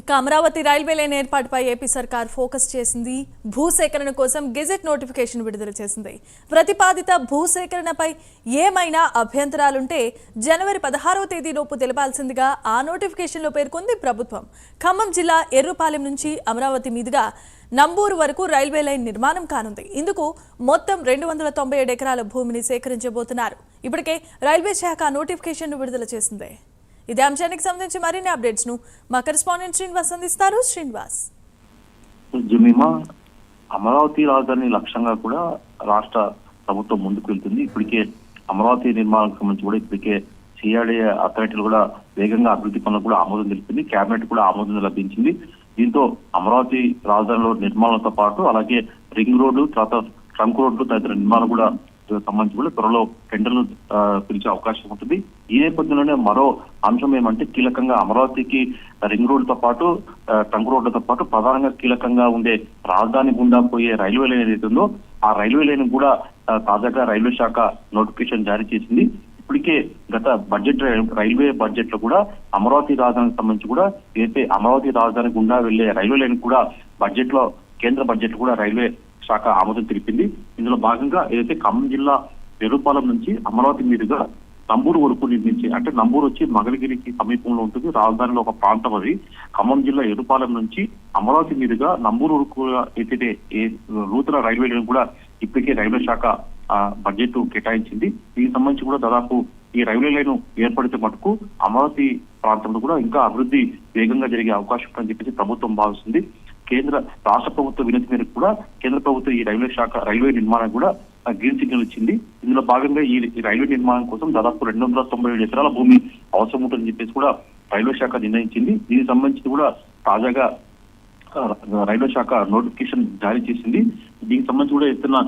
ఇక Amaravati railway line ఏర్పాటుపై AP సర్కార్ ఫోకస్ చేసింది. భూసేకరణ కోసం గెజెట్ నోటిఫికేషన్ విడుదల చేసింది. ప్రతిపాదిత భూసేకరణపై ఏమైనా అభ్యంతరాలుంటే జనవరి పదహారవ తేదీలోపు తెలపాల్సిందిగా ఆ నోటిఫికేషన్లో పేర్కొంది ప్రభుత్వం. ఖమ్మం జిల్లా ఎర్రుపాలెం నుంచి అమరావతి మీదుగా నంబూరు వరకు రైల్వే లైన్ నిర్మాణం కానుంది. ఇందుకు మొత్తం రెండు వందల తొంభై ఏడు ఎకరాల భూమిని సేకరించబోతున్నారు. ఇప్పటికే రైల్వే శాఖ నోటిఫికేషన్ను విడుదల చేసింది. ఇదే అంశానికి సంబంధించి మరిన్ని అప్డేట్స్ను మా కరెస్పాండెంట్ శ్రీనివాస్ అందిస్తారు. శ్రీనివాస్. జమీమా అమరావతి రాజధాని లక్ష్యంగా కూడా రాష్ట్ర ప్రభుత్వం ముందుకు వెళ్తుంది. ఇప్పటికే అమరావతి నిర్మాణానికి సంబంధించి కూడా ఇప్పటికే సిఆర్డీ అథారిటీలు కూడా వేగంగా అభివృద్ధి పనులకు కూడా ఆమోదం తెలిపింది. కేబినెట్ కూడా ఆమోదం లభించింది. దీంతో అమరావతి రాజధానిలో నిర్మాణంతో పాటు అలాగే రింగ్ రోడ్డు తర్వాత ట్రంక్ రోడ్లు తదితర నిర్మాణం కూడా సంబంధించి కూడా త్వరలో టెండర్లు పిలిచే అవకాశం ఉంటుంది. ఈ నేపథ్యంలోనే మరో అంశం ఏమంటే కీలకంగా అమరావతికి రింగ్ రోడ్డుతో పాటు టంగ్ ట్రంక్ రోడ్డుతో పాటు ప్రధానంగా కీలకంగా ఉండే రాజధాని గుండా పోయే రైల్వే లైన్ ఏదైతే ఉందో ఆ రైల్వే లైన్ కూడా తాజాగా రైల్వే శాఖ నోటిఫికేషన్ జారీ చేసింది. ఇప్పటికే గత బడ్జెట్ రైల్వే బడ్జెట్లో కూడా అమరావతి రాజధానికి సంబంధించి కూడా ఏదైతే అమరావతి రాజధాని గుండా వెళ్ళే రైల్వే లైన్ కూడా బడ్జెట్లో కేంద్ర బడ్జెట్ కూడా రైల్వే శాఖ ఆమోదం తెలిపింది. ఇందులో భాగంగా ఏదైతే ఖమ్మం జిల్లా పెరుపాలెం నుంచి అమరావతి మీదుగా నంబూరు వరకు నిర్మించి అంటే నంబూరు వచ్చి మగలగిరికి సమీపంలో ఉంటుంది. రాజధానిలో ఒక ప్రాంతం అది. ఖమ్మం జిల్లా ఎరుపాలెం నుంచి అమరావతి మీదుగా నంబూరు వరకు ఏదైతే నూతన రైల్వే లైన్ కూడా ఇప్పటికే రైల్వే శాఖ బడ్జెట్ కేటాయించింది. దీనికి సంబంధించి కూడా దాదాపు ఈ రైల్వే లైన్ ఏర్పడితే మటుకు అమరావతి ప్రాంతంలో కూడా ఇంకా అభివృద్ధి వేగంగా జరిగే అవకాశం ఉందని చెప్పేసి ప్రభుత్వం భావిస్తుంది. కేంద్ర రాష్ట్ర ప్రభుత్వ వినతి మేరకు కూడా కేంద్ర ప్రభుత్వం ఈ రైల్వే శాఖ రైల్వే నిర్మాణం కూడా గ్రీన్ సిగ్నల్ ఇచ్చింది. ఇందులో భాగంగా ఈ రైల్వే నిర్మాణం కోసం దాదాపు రెండు వందల తొంభై ఏడు ఎకరాల భూమి అవసరం ఉంటుందని చెప్పేసి కూడా రైల్వే శాఖ నిర్ణయించింది. దీనికి సంబంధించి కూడా తాజాగా రైల్వే శాఖ నోటిఫికేషన్ జారీ చేసింది. దీనికి సంబంధించి కూడా ఎత్తున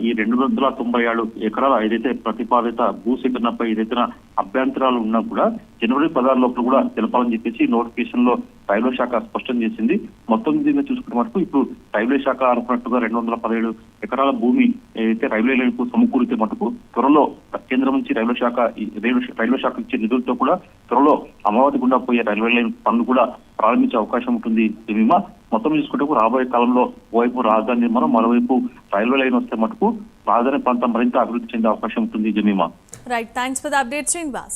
ఈ రెండు వందల తొంభై ఏడు ఎకరాల ఏదైతే ప్రతిపాదిత భూసేకరణపై ఏదైతే అభ్యంతరాలు ఉన్నా కూడా జనవరి పదహారు లోపల కూడా తెలపాలని చెప్పేసి నోటిఫికేషన్లో రైల్వే శాఖ స్పష్టం చేసింది. మొత్తం దీన్ని చూసుకున్న మటుకు ఇప్పుడు రైల్వే శాఖ అనుకున్నట్టుగా రెండు వందల పదిహేడు ఎకరాల భూమి ఏదైతే రైల్వే లైన్కు సమకూరితే మటుకు త్వరలో కేంద్రం నుంచి రైల్వే శాఖ రైల్వే రైల్వే శాఖ ఇచ్చే నిధులతో కూడా త్వరలో అమరావతి గుండా పోయే రైల్వే లైన్ పనులు కూడా ప్రారంభించే అవకాశం ఉంటుంది. జమీమా మొత్తం చూసుకుంటే రాబోయే కాలంలో ఓవైపు రాజధాని నిర్మాణం మరోవైపు రైల్వే లైన్ వస్తే మటుకు రాజధాని ప్రాంతం మరింత అభివృద్ధి చెందే అవకాశం ఉంటుంది Jemima right thanks for the update Srinivas